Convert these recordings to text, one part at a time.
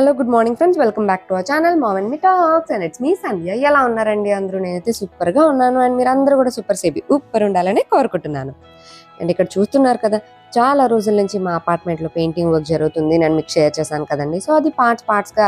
Hello good morning friends. Welcome back to our channel. Mom me talks. And it's me Sandhya. ఎలా ఉన్నారండి అందరూ? నేనైతే సూపర్గా ఉన్నాను. అండ్ మీరు అందరూ కూడా సూపర్ సేపీ ఉప్పర్ ఉండాలని కోరుకుంటున్నాను. అండ్ ఇక్కడ చూస్తున్నారు కదా చాలా రోజుల నుంచి మా అపార్ట్మెంట్లో పెయింటింగ్ వర్క్ జరుగుతుంది. నేను మీకు షేర్ చేశాను కదండి. సో అది పార్ట్స్ పార్ట్స్గా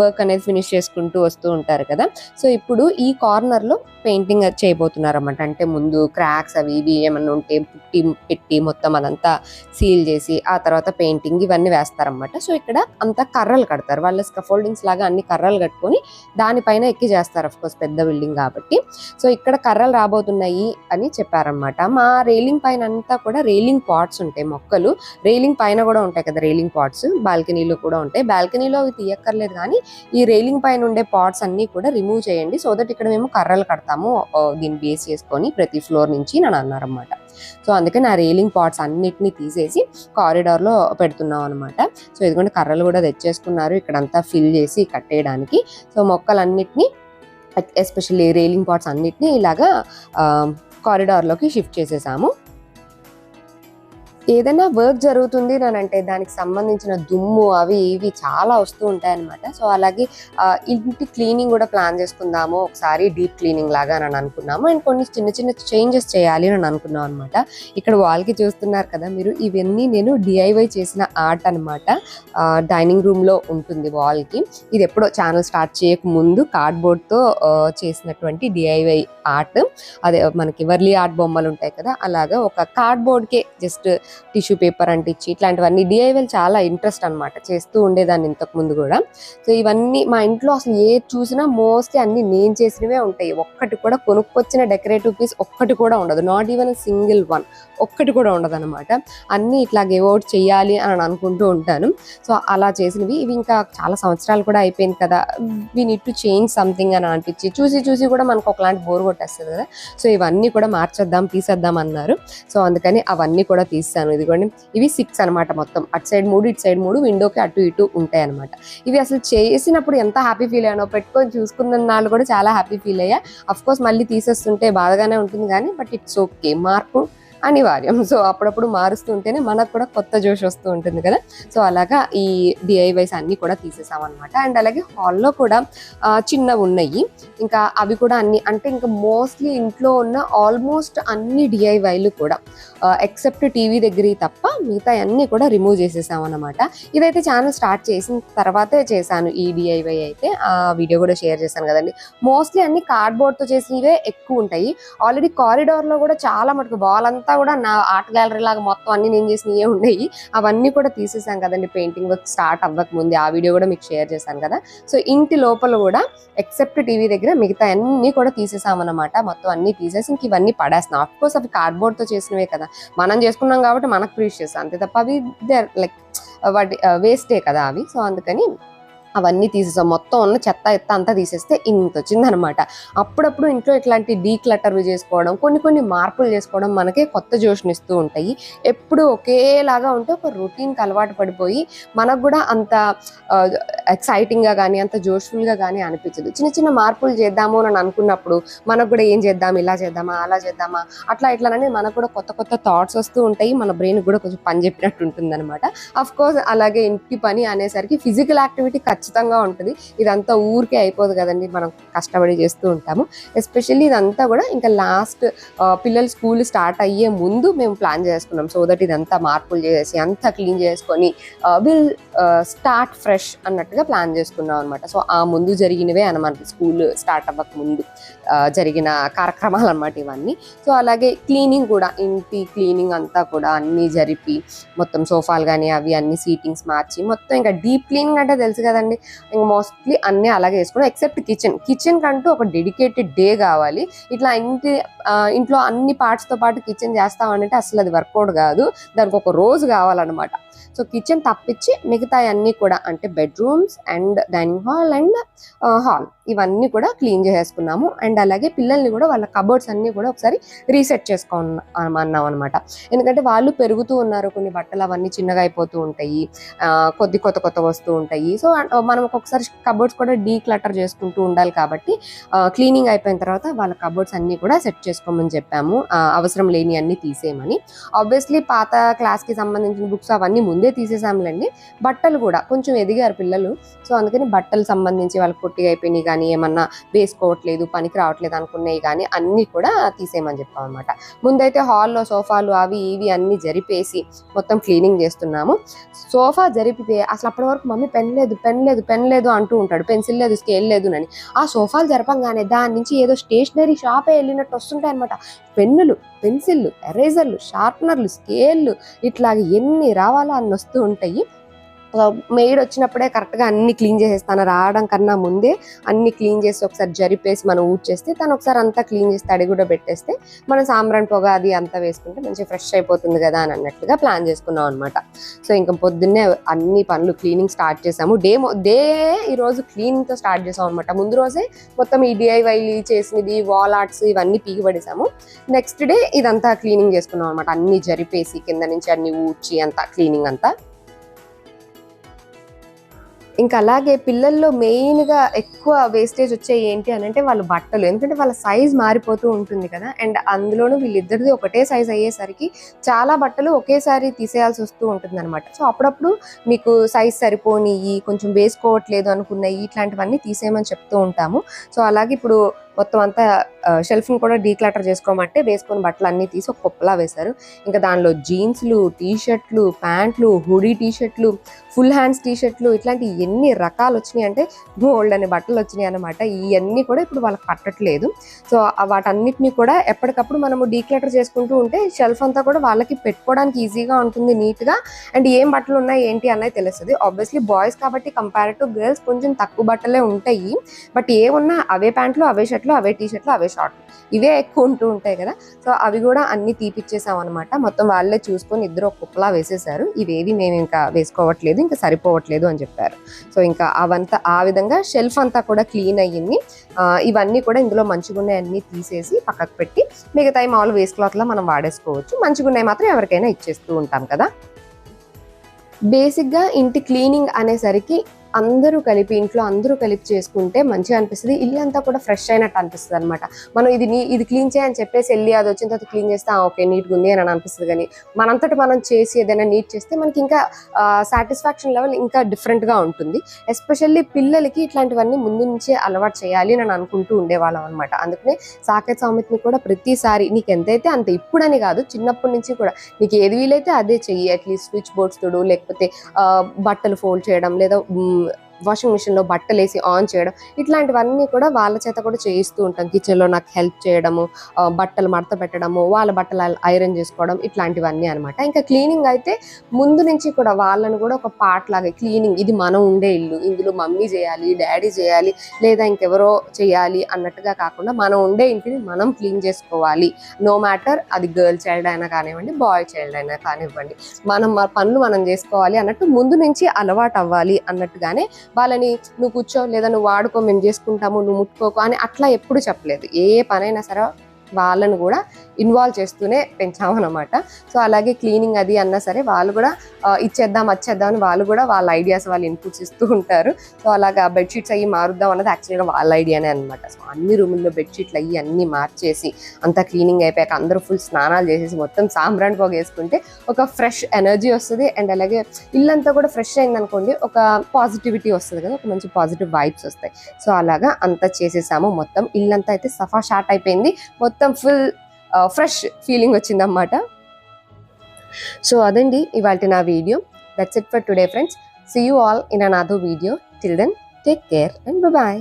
వర్క్ అనేది ఫినిష్ చేసుకుంటూ వస్తూ ఉంటారు కదా. సో ఇప్పుడు ఈ కార్నర్లో పెయింటింగ్ చేయబోతున్నారు అన్నమాట అంటే ముందు క్రాక్స్ అవి ఇవి ఏమన్నా ఉంటే పుట్టి పెట్టి మొత్తం అదంతా సీల్ చేసి ఆ తర్వాత పెయింటింగ్ ఇవన్నీ వేస్తారన్నమాట. సో ఇక్కడ అంతా కర్రలు కడతారు. వాళ్ళ స్కఫోల్డింగ్స్ లాగా అన్ని కర్రలు కట్టుకొని దానిపైన ఎక్కి చేస్తారు అఫ్కోర్స్ పెద్ద బిల్డింగ్ కాబట్టి. సో ఇక్కడ కర్రలు రాబోతున్నాయి అని చెప్పారనమాట మా రైలింగ్ పైన అంతా కూడా రైలింగ్ పాట్స్ ఉంటాయి మొక్కలు. రైలింగ్ పైన కూడా ఉంటాయి కదా రైలింగ్ పాట్స్ బాల్కనీలో కూడా ఉంటాయి. బాల్కనీలో అవి తీయక్కర్లేదు కానీ ఈ రైలింగ్ పైన ఉండే పాట్స్ అన్ని కూడా రిమూవ్ చేయండి. సో దట్ ఇక్కడ మేము కర్రలు కడతాము దీన్ని బేస్ చేసుకొని ప్రతి ఫ్లోర్ నుంచి నన్ను అన్నారన్నమాట. సో అందుకని ఆ రైలింగ్ పాట్స్ అన్నిటిని తీసేసి కారిడార్లో పెడుతున్నాం అనమాట సో ఎందుకంటే కర్రలు కూడా తెచ్చేసుకున్నారు. ఇక్కడంతా ఫిల్ చేసి కట్టేయడానికి. సో మొక్కలన్నిటినీ ఎస్పెషల్లీ రైలింగ్ పాట్స్ అన్నిటిని ఇలాగా కారిడార్లోకి షిఫ్ట్ చేసేసాము. ఏదైనా వర్క్ జరుగుతుంది అని అంటే దానికి సంబంధించిన దుమ్ము అవి ఇవి చాలా వస్తూ ఉంటాయన్నమాట. సో అలాగే ఇంటి క్లీనింగ్ కూడా ప్లాన్ చేసుకుందాము. ఒకసారి డీప్ క్లీనింగ్ లాగా అని అనుకున్నాము. అండ్ కొన్ని చిన్న చిన్న చేంజెస్ చేయాలి అని అనుకున్నాం అనమాట ఇక్కడ wall కి చూస్తున్నారు కదా మీరు. ఇవన్నీ నేను డిఐవై చేసిన ఆర్ట్ అనమాట డైనింగ్ రూమ్లో ఉంటుంది wall కి. ఇది ఎప్పుడో ఛానల్ స్టార్ట్ చేయక ముందు కార్డ్బోర్డ్తో చేసినటువంటి డిఐవై ఆర్ట్ అదే మనకి వర్లీ ఆర్ట్ బొమ్మలు ఉంటాయి కదా. అలాగా ఒక కార్డ్బోర్డ్ కే జస్ట్ టిష్యూ పేపర్ అంటించి ఇట్లాంటివన్నీ డిఐవైల్ చాలా ఇంట్రెస్ట్ అన్నమాట. చేస్తూ ఉండేదాన్ని ఇంతకు ముందు కూడా. సో ఇవన్నీ మా ఇంట్లో అసలు ఏ చూసినా మోస్ట్లీ అన్ని నేను చేసినవే ఉంటాయి. ఒక్కటి కూడా కొనుక్కొచ్చిన డెకరేటివ్ పీస్ ఒక్కటి కూడా ఉండదు. నాట్ ఈవెన్ సింగిల్ వన్ ఒక్కటి కూడా ఉండదు అనమాట అన్ని ఇట్లా చేయాలి అని అనుకుంటూ ఉంటాను. సో అలా చేసినవి. ఇవి ఇంకా చాలా సంవత్సరాలు కూడా అయిపోయింది కదా. We need to change something అని అనిపించి చూసి చూసి కూడా మనకు ఒకలాంటి బోర్ కొట్టేస్తుంది కదా. సో ఇవన్నీ కూడా మార్చేద్దాం తీసేద్దాం అన్నారు. సో అందుకని అవన్నీ కూడా తీస్తాను ఇదిగోండి. ఇవి సిక్స్ అన్నమాట మొత్తం. అటు సైడ్ మూడు ఇటు సైడ్ మూడు విండోకి అటు ఇటు ఉంటాయి అనమాట ఇవి అసలు చేసినప్పుడు ఎంత హ్యాపీ ఫీల్ అయ్యానో పెట్టుకొని చూసుకున్న నాళ్ళు కూడా చాలా హ్యాపీ ఫీల్ అయ్యా. అఫ్ కోర్స్ మళ్ళీ తీసేస్తుంటే బాధగానే ఉంటుంది కానీ బట్ ఇట్స్ ఓకే మార్పు అనివార్యం. సో అప్పుడప్పుడు మారుస్తుంటేనే మనకు కూడా కొత్త జోష్ వస్తూ ఉంటుంది కదా. సో అలాగా ఈ డిఐవైస్ అన్ని కూడా తీసేసామన్నమాట. అండ్ అలాగే హాల్లో కూడా చిన్నవి ఉన్నాయి. ఇంకా అవి కూడా అన్ని అంటే ఇంకా మోస్ట్లీ ఇంట్లో ఉన్న ఆల్మోస్ట్ అన్ని డిఐవైలు కూడా ఎక్సెప్ట్ టీవీ దగ్గర తప్ప మిగతా అన్ని కూడా రిమూవ్ చేసేసామన్నమాట. ఇదైతే ఛానల్ స్టార్ట్ చేసిన తర్వాతే చేశాను ఈ డిఐవై అయితే. ఆ వీడియో కూడా షేర్ చేశాను కదండి. మోస్ట్లీ అన్ని కార్డ్బోర్డ్తో చేసినవే ఎక్కువ ఉంటాయి. ఆల్రెడీ కారిడార్లో కూడా చాలా మటుకు వాల్ అంతా కూడా నా ఆర్ట్ గ్యాలరీ లాగా మొత్తం అన్ని నేను చేసినవే ఉన్నాయి అవన్నీ కూడా తీసేసాం కదండి పెయింటింగ్ వర్క్ స్టార్ట్ అవ్వక ముందే. ఆ వీడియో కూడా మీకు షేర్ చేశాను కదా. సో ఇంటి లోపల కూడా ఎక్సెప్ట్ టీవీ దగ్గర మిగతా అన్ని కూడా తీసేసామన్నమాట. మొత్తం అన్ని తీసేసి ఇంక ఇవన్నీ పడేస్తున్నాం. అఫ్ కోర్స్ అవి కార్డ్బోర్డ్తో చేసినవే కదా. మనం చేసుకున్నాం కాబట్టి మనకు ప్రీషియస్ అంతే తప్ప అవి దే లైక్ వాటి uh, వేస్టే కదా అవి. సో అందుకని అవన్నీ తీసేసాం. మొత్తం ఉన్న చెత్త ఎత్త అంతా తీసేస్తే ఇంత వచ్చిందనమాట అప్పుడప్పుడు ఇంట్లో ఇట్లాంటి డీక్లటర్వి చేసుకోవడం కొన్ని కొన్ని మార్పులు చేసుకోవడం మనకే కొత్త జోష్ని ఇస్తూ ఉంటాయి. ఎప్పుడు ఒకేలాగా ఉంటే ఒక రొటీన్కి అలవాటు పడిపోయి మనకు కూడా అంత ఎక్సైటింగ్గా కానీ అంత జోష్ఫుల్గా కానీ అనిపించదు. చిన్న చిన్న మార్పులు చేద్దాము అని అనుకున్నప్పుడు మనకు కూడా ఏం చేద్దాం ఇలా చేద్దామా అలా చేద్దామా అట్లా ఇట్లానే మనకు కూడా కొత్త కొత్త థాట్స్ వస్తూ ఉంటాయి. మన బ్రెయిన్ కూడా కొంచెం పని చెప్పినట్టు ఉంటుంది అనమాట అఫ్ కోర్స్ అలాగే ఇంటి పని అనేసరికి ఫిజికల్ యాక్టివిటీ ఖచ్చితంగా ఉంటుంది. ఇదంతా ఊరికే అయిపోదు కదండి మనం కష్టపడి చేస్తూ ఉంటాము. ఎస్పెషల్లీ ఇదంతా కూడా ఇంకా లాస్ట్ పిల్లలు స్కూల్ స్టార్ట్ అయ్యే ముందు మేము ప్లాన్ చేసుకున్నాం. సో దట్ ఇదంతా మార్పులు చేసి అంతా క్లీన్ చేసుకొని విల్ స్టార్ట్ ఫ్రెష్ అన్నట్టుగా ప్లాన్ చేసుకున్నాం అనమాట సో ఆ ముందు జరిగినవే అనమాట స్కూల్ స్టార్ట్ అవ్వక ముందు జరిగిన కార్యక్రమాలు అనమాట ఇవన్నీ. సో అలాగే క్లీనింగ్ కూడా ఇంటి క్లీనింగ్ అంతా కూడా అన్నీ జరిపి మొత్తం సోఫాలు కానీ అవి అన్ని సీటింగ్స్ మార్చి మొత్తం ఇంకా డీప్ క్లీనింగ్ అంటే తెలుసు కదండి. ఇంకా మోస్ట్లీ అన్నీ అలాగే వేసుకున్నాం ఎక్సెప్ట్ కిచెన్ కిచెన్ కంటూ ఒక డెడికేటెడ్ డే కావాలి. ఇట్లా ఇంటి ఇంట్లో అన్ని పార్ట్స్తో పాటు కిచెన్ చేస్తామంటే అసలు అది వర్కౌట్ కాదు. దానికి ఒక రోజు కావాలన్నమాట. సో కిచెన్ తప్పించి మిగతా అన్నీ కూడా అంటే bedrooms and dining hall and hall ఇవన్నీ కూడా క్లీన్ చేసేసుకున్నాము. అండ్ అలాగే పిల్లల్ని కూడా వాళ్ళ కబోర్డ్స్ అన్నీ కూడా ఒకసారి రీసెట్ చేసుకోమన్నాం అనమాట ఎందుకంటే వాళ్ళు పెరుగుతూ ఉన్నారు. కొన్ని బట్టలు అవన్నీ చిన్నగా అయిపోతూ ఉంటాయి. ఆ, కొద్ది కొత్త కొత్త వస్తూ ఉంటాయి. సో మనం ఒక్కొక్కసారి కబోర్డ్స్ కూడా డీ క్లటర్ చేసుకుంటూ ఉండాలి కాబట్టి క్లీనింగ్ అయిపోయిన తర్వాత వాళ్ళ కబోర్డ్స్ అన్ని కూడా సెట్ చేసుకోమని చెప్పాము. అవసరం లేని అన్ని తీసేయమని. ఆబ్వియస్లీ పాత క్లాస్కి సంబంధించిన బుక్స్ అవన్నీ ముందే తీసేసాములండి. బట్టలు కూడా కొంచెం ఎదిగారు పిల్లలు. సో అందుకని బట్టలు సంబంధించి వాళ్ళకి పొట్టిగా అయిపోయినాయి కానీ ఏమన్నా వేసుకోవట్లేదు పనికి రావట్లేదు అనుకున్నాయి కానీ అన్నీ కూడా తీసేయమని చెప్పాం అనమాట ముందైతే హాల్లో సోఫాలు అవి ఇవి అన్ని జరిపేసి మొత్తం క్లీనింగ్ చేస్తున్నాము. సోఫా జరిపితే అసలు అప్పటి వరకు మమ్మీ పెన్ లేదు పెన్ లేదు పెన్ లేదు అంటూ ఉంటాడు. పెన్సిల్ లేదు స్కేల్ లేదు అని. ఆ సోఫాలు జరపంగానే దాని నుంచి ఏదో స్టేషనరీ షాపే వెళ్ళినట్టు వస్తుంటాయి అనమాట పెన్నులు పెన్సిళ్ళు ఎరేజర్లు షార్ప్నర్లు స్కేళ్ళు ఇట్లాగ ఎన్ని రావాలో అన్ని వస్తూ ఉంటాయి. మెయిడ్ వచ్చినప్పుడే కరెక్ట్గా అన్ని క్లీన్ చేసేస్తాను రావడం కన్నా ముందే అన్ని క్లీన్ చేసి ఒకసారి జరిపేసి మనం ఊడ్చేస్తే తను ఒకసారి అంతా క్లీన్ చేసి తడి కూడా పెట్టేస్తే మనం సాంబ్రాన్ పొగ అది అంతా వేసుకుంటే మంచిగా ఫ్రెష్ అయిపోతుంది కదా అని అన్నట్టుగా ప్లాన్ చేసుకున్నాం అనమాట సో ఇంకా పొద్దున్నే అన్ని పనులు క్లీనింగ్ స్టార్ట్ చేసాము. డే డే ఈరోజు క్లీనింగ్తో స్టార్ట్ చేసాం అనమాట ముందు రోజే మొత్తం ఈ డిఐవై చేసినవి వాల్ ఆర్ట్స్ ఇవన్నీ పీకి నెక్స్ట్ డే ఇదంతా క్లీనింగ్ చేసుకున్నాం అనమాట అన్ని జరిపేసి కింద నుంచి అన్ని ఊడ్చి అంతా క్లీనింగ్ అంతా. ఇంకా అలాగే పిల్లల్లో మెయిన్గా ఎక్కువ వేస్టేజ్ వచ్చే ఏంటి అని అంటే వాళ్ళ బట్టలు. ఎందుకంటే వాళ్ళ సైజ్ మారిపోతూ ఉంటుంది కదా. అండ్ అందులోనూ వీళ్ళిద్దరిది ఒకటే సైజ్ అయ్యేసరికి చాలా బట్టలు ఒకేసారి తీసేయాల్సి వస్తూ ఉంటుంది అనమాట సో అప్పుడప్పుడు మీకు సైజ్ సరిపోనియి కొంచెం వేసుకోవట్లేదు అనుకున్నాయి ఇట్లాంటివన్నీ తీసేయమని చెప్తూ ఉంటాము. సో అలాగే ఇప్పుడు మొత్తం అంతా షెల్ఫ్ని కూడా డీక్లాటర్ చేసుకోమంటే వేసుకొని బట్టలు అన్నీ తీసి ఒక కుప్పలా వేశారు. ఇంకా దానిలో జీన్స్లు టీషర్ట్లు ప్యాంట్లు హుడీ టీ షర్ట్లు ఫుల్ హ్యాండ్స్ టీషర్ట్లు ఇట్లాంటి ఎన్ని రకాలు వచ్చినాయి అంటే గోల్డ్ అనే బట్టలు వచ్చినాయి అనమాట ఇవన్నీ కూడా ఇప్పుడు వాళ్ళకి పట్టట్లేదు. సో వాటన్నిటిని కూడా ఎప్పటికప్పుడు మనము డీక్లెటర్ చేసుకుంటూ ఉంటే షెల్ఫ్ అంతా కూడా వాళ్ళకి పెట్టుకోవడానికి ఈజీగా ఉంటుంది నీట్గా అండ్ ఏం బట్టలు ఉన్నాయి ఏంటి అన్నది తెలుస్తుంది. ఆబ్వియస్లీ బాయ్స్ కాబట్టి కంపేర్ టు గర్ల్స్ కొంచెం తక్కువ బట్టలే ఉంటాయి. బట్ ఏమున్నా అవే ప్యాంట్లు అవే షర్ట్లు అవే టీ షర్ట్లు అవే షార్ట్లు. ఇవే ఎక్కువ ఉంటూ ఉంటాయి కదా. సో అవి కూడా అన్ని తీపిచ్చేసాం అనమాట మొత్తం వాళ్ళే చూసుకొని ఇద్దరు ఒక్కొక్కలా కుప్పలా వేసేసారు. ఇవేవి మేము ఇంకా వేసుకోవట్లేదు ఇంకా సరిపోవట్లేదు అని చెప్పారు. సో ఇంకా అవంతా ఆ విధంగా షెల్ఫ్ అంతా కూడా క్లీన్ అయ్యింది. ఇవన్నీ కూడా ఇందులో మంచిగా ఉన్నాయి అన్ని తీసేసి పక్కకు పెట్టి మిగతా మామూలు వేస్ట్ క్లాత్లా మనం వాడేసుకోవచ్చు. మంచిగా ఉన్నాయి మాత్రం ఎవరికైనా ఇచ్చేస్తూ ఉంటాం కదా. బేసిక్గా ఇంటి క్లీనింగ్ అనేసరికి అందరూ కలిపి ఇంట్లో అందరూ కలిపి చేసుకుంటే మంచిగా అనిపిస్తుంది. ఇల్లు అంతా కూడా ఫ్రెష్ అయినట్టు అనిపిస్తుంది అనమాట మనం ఇది నీ ఇది క్లీన్ చేయని చెప్పేసి వెళ్ళి అది వచ్చిన తర్వాత క్లీన్ చేస్తే ఓకే నీట్గా ఉంది అని అనిపిస్తుంది కానీ మనంతటి మనం చేసి ఏదైనా నీట్ చేస్తే మనకి ఇంకా సాటిస్ఫాక్షన్ లెవెల్ ఇంకా డిఫరెంట్గా ఉంటుంది. ఎస్పెషల్లీ పిల్లలకి ఇట్లాంటివన్నీ ముందు నుంచే అలవాటు చేయాలి అని అనుకుంటూ ఉండేవాళ్ళం అనమాట అందుకనే సాకేత్ సామెతని కూడా ప్రతిసారి నీకు ఎంతైతే అంత ఇప్పుడని కాదు చిన్నప్పటి నుంచి కూడా నీకు ఏది వీలైతే అదే చెయ్యి. అట్లీస్ట్ స్విచ్ బోర్డ్స్ తోడు లేకపోతే బట్టలు ఫోల్డ్ చేయడం లేదా వాషింగ్ మిషన్లో బట్టలు వేసి ఆన్ చేయడం ఇట్లాంటివన్నీ కూడా వాళ్ళ చేత కూడా చేయిస్తూ ఉంటాం. కిచెన్లో నాకు హెల్ప్ చేయడము బట్టలు మడత పెట్టడము వాళ్ళ బట్టలు ఐరన్ చేసుకోవడం ఇట్లాంటివన్నీ అనమాట ఇంకా క్లీనింగ్ అయితే ముందు నుంచి కూడా వాళ్ళని కూడా ఒక పార్ట్ లాగా క్లీనింగ్ ఇది మనం ఉండే ఇల్లు ఇందులో మమ్మీ చేయాలి డాడీ చేయాలి లేదా ఇంకెవరో చేయాలి అన్నట్టుగా కాకుండా మనం ఉండే ఇంటిని మనం క్లీన్ చేసుకోవాలి. నో మ్యాటర్ అది గర్ల్ చైల్డ్ అయినా కానివ్వండి బాయ్ చైల్డ్ అయినా కానివ్వండి మనం పనులు మనం చేసుకోవాలి అన్నట్టు ముందు నుంచి అలవాటు అవ్వాలి అన్నట్టుగానే వాళ్ళని నువ్వు కూర్చో లేదా నువ్వు వాడుకో మేము చేసుకుంటాము నువ్వు ముట్టుకోకు అని అట్లా ఎప్పుడు చెప్పలేదు. ఏ పనైనా సరే వాళ్ళను కూడా ఇన్వాల్వ్ చేస్తూనే పెంచామన్నమాట. సో అలాగే క్లీనింగ్ అది అన్నా సరే వాళ్ళు కూడా ఇచ్చేద్దాం వచ్చేద్దాం అని వాళ్ళు కూడా వాళ్ళ ఐడియాస్ వాళ్ళు ఇన్పుట్స్ ఇస్తూ ఉంటారు. సో అలాగా బెడ్షీట్స్ అవి మారుద్దాం అన్నది యాక్చువల్గా వాళ్ళ ఐడియానే అనమాట సో అన్ని రూముల్లో బెడ్షీట్లు అవి అన్నీ మార్చేసి అంతా క్లీనింగ్ అయిపోయాక అందరూ ఫుల్ స్నానాలు చేసేసి మొత్తం సాంబ్రాన్ పోగేసుకుంటే ఒక ఫ్రెష్ ఎనర్జీ వస్తుంది. అండ్ అలాగే ఇల్లంతా కూడా ఫ్రెష్ అయిందనుకోండి ఒక పాజిటివిటీ వస్తుంది కదా ఒక మంచి పాజిటివ్ వైబ్స్ వస్తాయి. సో అలాగా అంతా చేసేసాము. మొత్తం ఇల్లంతా అయితే సఫా షార్ట్ అయిపోయింది. మొత్తం మొత్తం ఫుల్ ఫ్రెష్ ఫీలింగ్ వచ్చిందన్నమాట. సో అదండి ఇవాళ నా video that's it for today friends see you all in another video till then take care and bye